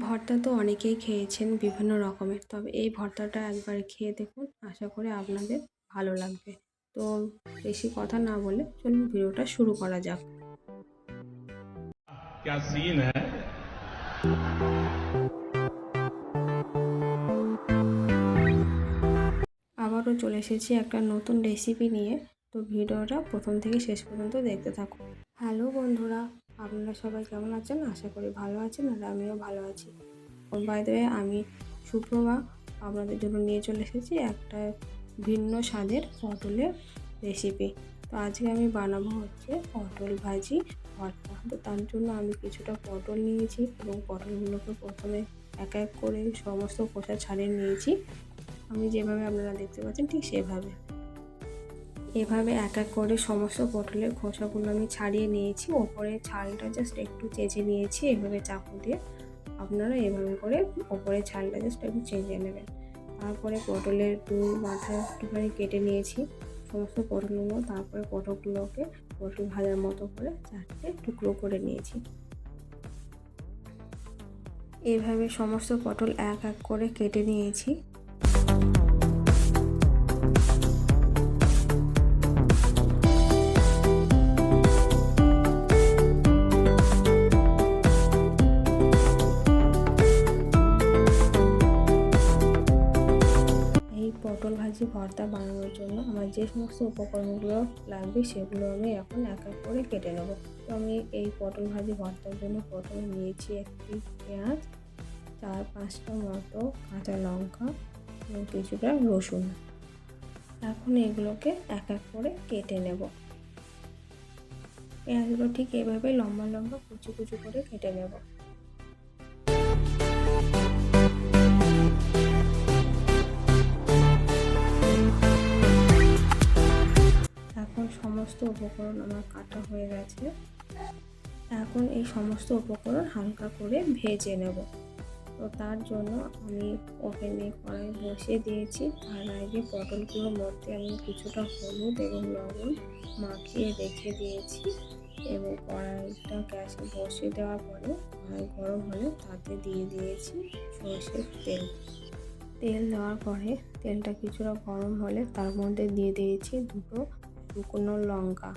ভর্তা তো অনেকেই খেয়েছেন বিভিন্ন রকমের তবে এই ভর্তাটা একবার খেয়ে দেখুন আশা করি আপনাদের ভালো লাগবে তো বেশি কথা না বলে চলুন ভিডিওটা শুরু করা যাক क्या सीन है আবারও চলে এসেছি একটা নতুন রেসিপি নিয়ে তো ভিডিওটা প্রথম থেকে শেষ পর্যন্ত দেখতে থাকুন হ্যালো বন্ধুরা আপনারা সবাই কেমন আছেন? আশা করি ভালো আছেন আর আমিও ভালো আছি। বাই দ্য আমি সুপ্রভা। আপনাদের জন্য নিয়ে চলে এসেছি একটা ভিন্ন স্বাদের পটলের রেসিপি তো আজকে আমি বানাবো হচ্ছে পটল ভাজি ভর্তা। তো তার জন্য আমি কিছুটা পটল নিয়েছি এবং পটলগুলোকে প্রথমে এক এক করে সমস্ত খোসা ছাড়িয়ে নিয়েছি। আমি যেভাবে আপনারা দেখতে পাচ্ছেন ঠিক সেভাবে। এভাবে এক এক করে সমস্ত পটলের খোসাগুলো আমি ছাড়িয়ে নিয়েছি। ওপরে ছালটা জাস্ট একটু চেঁচে নিয়েছি, এভাবে চাকু দিয়ে আপনারা এভাবে করে ওপরে ছালটা জাস্ট একটু চেঁচে নেবেন। তারপরে পটলের দুই মাথা একটুখানি কেটে নিয়েছি সমস্ত পটলগুলো। তারপরে পটলগুলোকে পটল ভাজার মতো করে চারটে টুকরো করে নিয়েছি। এভাবে সমস্ত পটল এক এক করে কেটে নিয়েছি। পটল ভাজি, ভর্তা বানানোর জন্য আমার যে সমস্ত উপকরণগুলো লাগবে সেগুলো আমি এখন এক এক করে কেটে নেব। তো আমি এই পটল ভাজি, ভর্তার জন্য প্রথমে নিয়েছি একটি পেঁয়াজ, চার পাঁচটা মতো কাঁচা লঙ্কা এবং কিছুটা রসুন। এখন এগুলোকে এক এক করে কেটে নেব। পেঁয়াজগুলো ঠিক এভাবে লম্বা লম্বা কুচি কুচি করে কেটে নেব। সমস্ত উপকরণ আমার কাটা হয়ে গেছে। এখন এই সমস্ত উপকরণ হালকা করে ভেজে নেব। তো তার জন্য আমি ওভেনে কড়াই বসিয়ে দিয়েছি। তার আগে পটলগুলোর মধ্যে আমি কিছুটা হলুদ এবং লবণ মাখিয়ে রেখে দিয়েছি এবং কড়াইটা গ্যাসে বসিয়ে দেওয়ার পরে কড়াই গরম হলে তাতে দিয়ে দিয়েছি সর্ষের তেল। তেল দেওয়ার পরে তেলটা কিছুটা গরম হলে তার মধ্যে দিয়ে দিয়েছি দুটো শুকনো লঙ্কা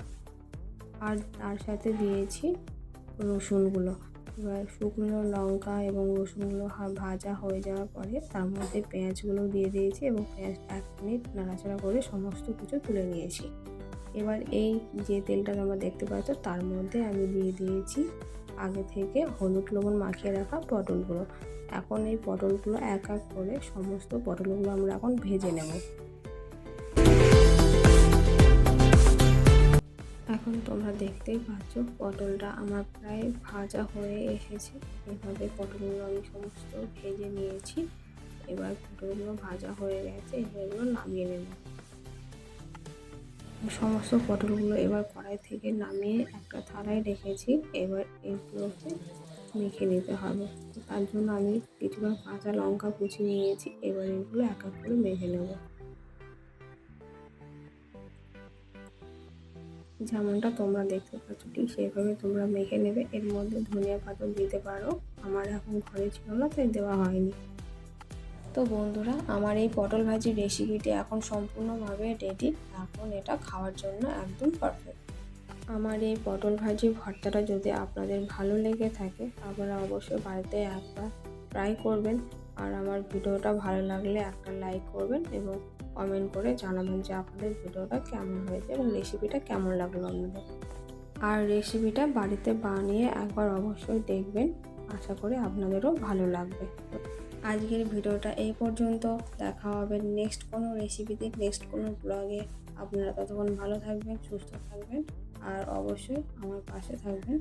আর তার সাথে দিয়েছি রসুনগুলো। এবার শুকনো লঙ্কা এবং রসুনগুলো ভাজা হয়ে যাওয়ার পরে তার মধ্যে পেঁয়াজগুলো দিয়ে দিয়েছি এবং পেঁয়াজ এক মিনিট নাড়াচাড়া করে সমস্ত কিছু তুলে নিয়েছি। এবার এই যে তেলটা তোমরা দেখতে পাচ্ছ তার মধ্যে আমি দিয়ে দিয়েছি আগে থেকে হলুদ লবণ মাখিয়ে রাখা পটলগুলো। এখন এই পটলগুলো এক এক করে সমস্ত পটলগুলো আমরা এখন ভেজে নেব। এখন তোমরা দেখতেই পাচ্ছ, পটলটা আমার প্রায় ভাজা হয়ে এসেছে। এভাবে পটলগুলো আমি সমস্ত ভেজে নিয়েছি। এবার পটলগুলো ভাজা হয়ে গেছে, এবার এগুলো নামিয়ে নেব। সমস্ত পটলগুলো এবার কড়াই থেকে নামিয়ে একটা থালায় রেখেছি। এবার এগুলোকে মেখে নিতে হবে। তার জন্য আমি কিছুটা কাঁচা লঙ্কা কুচি নিয়েছি। এবার এগুলো এক এক করে মেখে নেব। যেমনটা তোমরা দেখতে পাচ্ছ, ঠিক সেইভাবে তোমরা মেখে নেবে। এর মধ্যে ধনিয়া পাতা দিতে পারো। আমার এখন ঘরে ছিল না, তাই দেওয়া হয়নি। তো বন্ধুরা, আমার এই পটল ভাজির রেসিপিটি এখন সম্পূর্ণভাবে রেডি এখন এটা খাওয়ার জন্য একদম পারফেক্ট আমার এই পটল ভাজি ভর্তাটা যদি আপনাদের ভালো লেগে থাকে, আপনারা অবশ্যই বাড়িতে একবার ট্রাই করবেন। আর আমার ভিডিওটা ভালো লাগলে একটা লাইক করবেন এবং কমেন্ট করে জানাবেন যে আপনাদের ভিডিওটা কেমন হয়েছে এবং রেসিপিটা কেমন লাগল আপনাদের। আর রেসিপিটা বাড়িতে বানিয়ে একবার অবশ্যই দেখবেন। আশা করি আপনাদেরও ভালো লাগবে। আজকের ভিডিওটা এই পর্যন্ত। দেখা হবে নেক্সট কোনো রেসিপিতে নেক্সট কোনো ব্লগে আপনারা ততক্ষণ ভালো থাকবেন, সুস্থ থাকবেন আর অবশ্যই আমার পাশে থাকবেন।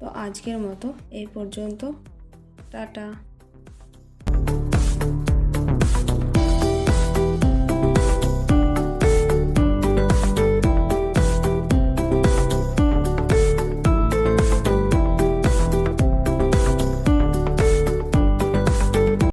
তো আজকের মতো এই পর্যন্ত। টাটা।